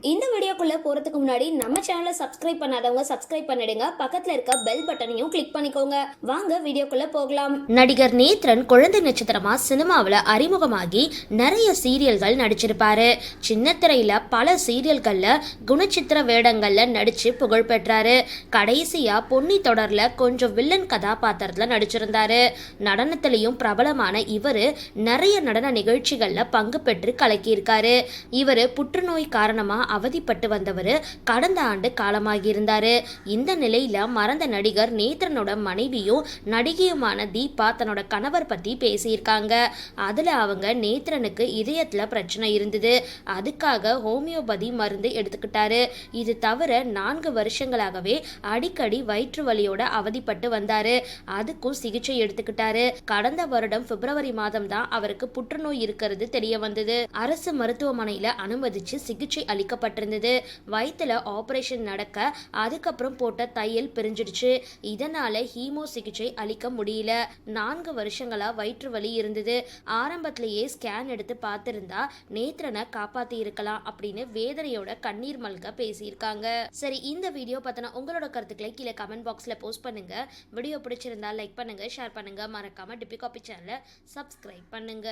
இந்த வீடியோக்குள்ளே போகிறதுக்கு முன்னாடி நம்ம சேனலை சப்ஸ்கிரைப் பண்ணாதவங்க சப்ஸ்கிரைப் பண்ணிடுங்க. பக்கத்தில் இருக்க பெல் பட்டனையும் கிளிக் பண்ணிக்கோங்க. வாங்க வீடியோக்குள்ளே போகலாம். நடிகர் நேத்ரன் குழந்தை நட்சத்திரமா சினிமாவில் அறிமுகமாகி நிறைய சீரியல்கள் நடிச்சிருப்பாரு. சின்ன பல சீரியல்களில் குணச்சித்திர வேடங்களில் நடித்து புகழ் பெற்றாரு. கடைசியாக பொன்னி தொடரில் கொஞ்சம் வில்லன் கதாபாத்திரத்தில் நடிச்சிருந்தாரு. நடனத்திலையும் பிரபலமான இவர் நிறைய நடன நிகழ்ச்சிகளில் பங்கு பெற்று கலக்கியிருக்காரு. இவர் புற்றுநோய் காரணமாக அவதிப்பட்டு வந்தவர் கடந்த ஆண்டு காலமாகியிருந்தார். இந்த நிலையில் மறந்த நடிகர் நேத்ரனோட மனைவியும் நடிகையுமான தீபா தன்னோட கணவர் பற்றி பேசியிருக்காங்க. அதில் அவங்க நேத்ரனுக்கு இதயத்தில் பிரச்சனை இருந்தது. அதுக்காக ஹோமியோபதி மருந்து எடுத்துக்கிட்டாரு. இது தவிர நான்கு வருஷங்களாகவே அடிக்கடி வயிற்று வலியோட அவதிப்பட்டு வந்தாரு. அதுக்கும் சிகிச்சை எடுத்துக்கிட்டாரு. கடந்த வருடம் பிப்ரவரி மாதம் தான் அவருக்கு புற்றுநோய் இருக்கிறது தெரிய வந்தது. அரசு மருத்துவமனையில அனுமதிச்சு சிகிச்சை அளிக்கப்பட்டிருந்தது. வயிற்றில் ஆப்ரேஷன் நடக்க அதுக்கப்புறம் போட்ட தையல் பிரிஞ்சிடுச்சு. இதனால ஹீமோ சிகிச்சை அளிக்க முடியல. நான்கு வருஷங்களா வயிற்று வலி இருந்தது. ஆரம்பத்திலேயே ஸ்கேன் எடுத்து பார்த்திருந்தா நேத்ரனை காப்பாற்றி இருக்கலாம் அப்படின்னு வேதனையோட கண்ணீர் மல்க பேசியிருக்காங்க. சரி இந்த வீடியோ பார்த்தனா உங்களோட கருத்துக்களை கீழே கமெண்ட் பாக்ஸில் போஸ்ட் பண்ணுங்க. வீடியோ பிடிச்சிருந்தா லைக் பண்ணுங்க ஷேர் பண்ணுங்க. மறக்காம டிபி காப்பி சேனலை சப்ஸ்கிரைப் பண்ணுங்க.